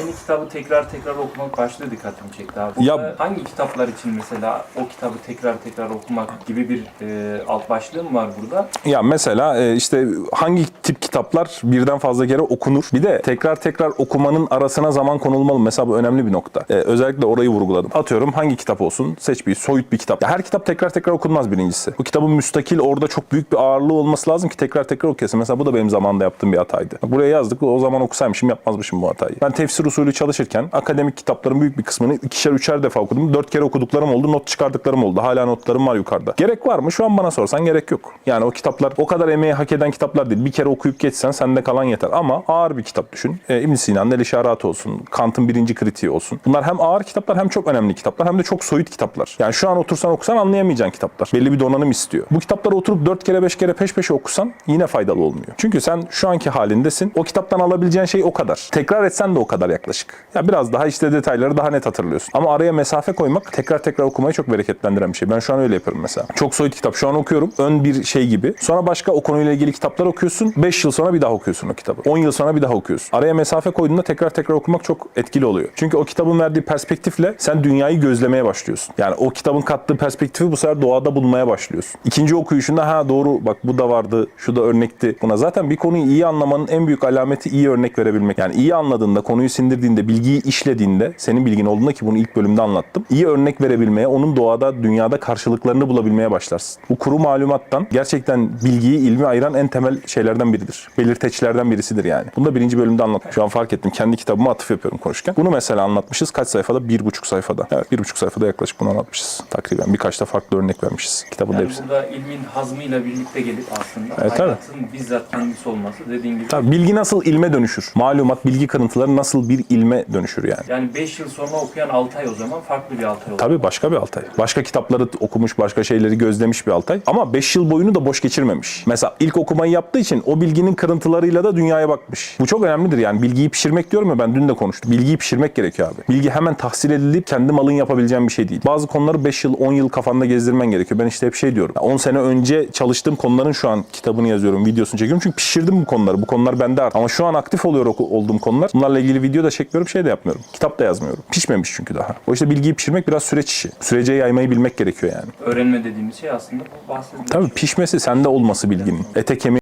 Yeni kitabı tekrar tekrar okumak başlığı dikkatimi çekti abi. Ya- hangi kitaplar için mesela o kitabı tekrar tekrar okumak gibi bir e, alt başlığı mı var burada? Ya mesela e, işte hangi tip kitaplar birden fazla kere okunur? Bir de tekrar tekrar okumanın arasına zaman konulmalı. Mesela bu önemli bir nokta. E, özellikle orayı vurguladım. Atıyorum hangi kitap olsun? Seç bir soyut bir kitap. Ya her kitap tekrar tekrar okunmaz birincisi. Bu kitabın müstakil orada çok büyük bir ağırlığı olması lazım ki tekrar tekrar okuyasın. Mesela bu da benim zamanında yaptığım bir hataydı. Buraya yazdık o zaman okusaymışım yapmazmışım bu hatayı. Ben tefsir usulü çalışırken akademik kitapların büyük bir kısmını ikişer üçer defa okudum. Dört kere okuduklarım oldu. Not çıkardıklarım oldu. Hala notlarım var yukarıda. Gerek var mı? Şu an bana sorsan gerek yok. Yani o kitaplar o kadar emeği hak eden kitaplar değil. Bir kere okuyup geçsen sende kalan yeter. Ama ağır bir kitap düşün. E, İbn Sina'nın El İşaratı olsun. Kant'ın birinci kritiği olsun. Bunlar hem ağır kitaplar hem çok önemli kitaplar hem de çok soyut kitaplar. Yani şu an otursan okusan anlayamayacağın kitaplar. Belli bir donanım istiyor. Bu kitapları oturup dört kere beş kere peş peşe okusan yine faydalı olmuyor. Çünkü sen şu anki halindesin. O kitaptan alabileceğin şey o kadar. Tekrar etsen de o kadar yaklaşık. Ya biraz daha işte detayları daha net hatırlıyorsun. Ama araya mesafe koymak tekrar tekrar okumayı çok bereketlendiren bir şey. Ben şu an öyle yapıyorum mesela. Çok soyut kitap şu an okuyorum. Ön bir şey gibi. Sonra başka o konuyla ilgili kitaplar okuyorsun. 5 yıl sonra bir daha okuyorsun o kitabı. 10 yıl sonra bir daha okuyorsun. Araya mesafe koyduğunda tekrar tekrar okumak çok etkili oluyor. Çünkü o kitabın verdiği perspektifle sen dünyayı gözlemeye başlıyorsun. Yani o kitabın kattığı perspektifi bu sefer doğada bulmaya başlıyorsun. İkinci okuyuşunda ha doğru bak bu da vardı, şu da örnekti buna. Zaten bir konuyu iyi anlamanın en büyük alameti iyi örnek verebilmek. Yani iyi anladığında, konuyu sindirdiğinde, bilgiyi işlediğinde, senin bilgin olduğunda ki bunu ilk bölümde anlattım. iyi örnek verebilmeye, onun doğada, dünyada karşılıklarını bulabilmeye başlarsın. Bu kuru malumattan gerçekten bilgiyi, ilmi ayıran en temel şeylerden biridir. Belirteçlerden birisidir yani. Bunu da birinci bölümde anlattım. Şu an fark ettim. Kendi kitabıma atıf yapıyorum konuşurken. Bunu mesela anlatmışız. Kaç sayfada? Bir buçuk sayfada. Evet bir buçuk sayfada yaklaşık bunu anlatmışız. Takriben. Birkaç da farklı örnek vermişiz. Kitabın Yani hepsi. burada ilmin hazmıyla birlikte gelip aslında Evet, tabii. hayatın bizzat kendisi olması dediğin gibi. Tabii bilgi nasıl ilme dönüşür? Malumat, bilgi kırıntıları nasıl bir ilme dönüşür yani? Yani 5 yıl sonra okuyan Altay o zaman farklı bir Altay olur. Tabii başka bir Altay. Başka kitapları okumuş, başka şeyleri gözlemiş bir Altay. Ama 5 yıl boyunu da boş geçirmemiş. Mesela ilk okumayı yaptığı için o bilginin kırıntılarıyla da dünyaya bakmış. Bu çok önemlidir yani. Bilgiyi pişirmek diyorum ya ben dün de konuştum. Bilgiyi pişirmek gerekiyor abi. Bilgi hemen tahsil edilip kendi malın yapabileceğin bir şey değil. Bazı konuları 5 yıl, 10 yıl kafanda gezdirmen gerekiyor. Ben işte hep şey diyorum. 10 sene önce çalıştığım konuların şu an kitabını yazıyorum, videosunu çekiyorum. Çünkü pişirdim bu konuları. Bu konular bende artık. Ama şu an aktif oluyor olduğum konular. Bunlarla ilgili video da çekmiyorum, şey de yapmıyorum. Kitap da yazmıyorum. Pişmemiş çünkü daha. O işte bilgiyi pişirmek biraz süreç işi. Sürece yaymayı bilmek gerekiyor yani. Öğrenme dediğimiz şey aslında bu bahsedilen Tabii pişmesi sende olması bilginin. Ete kemiğe